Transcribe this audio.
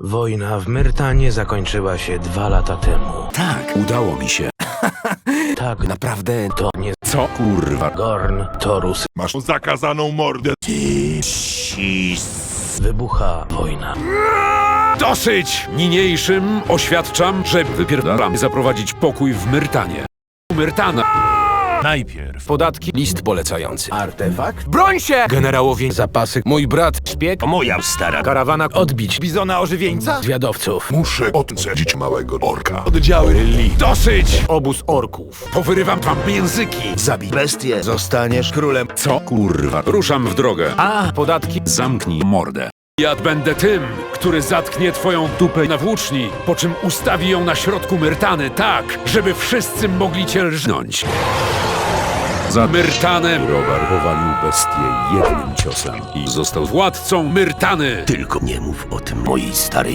Wojna w Myrtanie zakończyła się dwa lata temu. Tak, udało mi się. Tak, Naprawdę to nie Co kurwa? Gorn, Torus. Masz zakazaną mordę. Wybucha wojna. Dosyć! Niniejszym oświadczam, że wypierdalam zaprowadzić pokój w Myrtanie. Myrtana. Najpierw Podatki. List polecający. Artefakt? Broń się! Generałowie zapasy. Mój brat szpieg. moja stara Karawana odbić. Bizona ożywieńca? Zwiadowców. Muszę odcedzić małego orka. Oddziały Li. Dosyć! Obóz orków. Powyrywam wam języki. Zabij bestię. Zostaniesz królem. Co? Kurwa. Ruszam w drogę. A, podatki. Zamknij mordę. Ja będę tym, który zatknie twoją dupę na włóczni, po czym ustawi ją na środku Myrtany tak, żeby wszyscy mogli cię lżnąć. Za Myrtanem Robar powalił bestię jednym ciosem i został władcą Myrtany. Tylko nie mów o tym mojej starej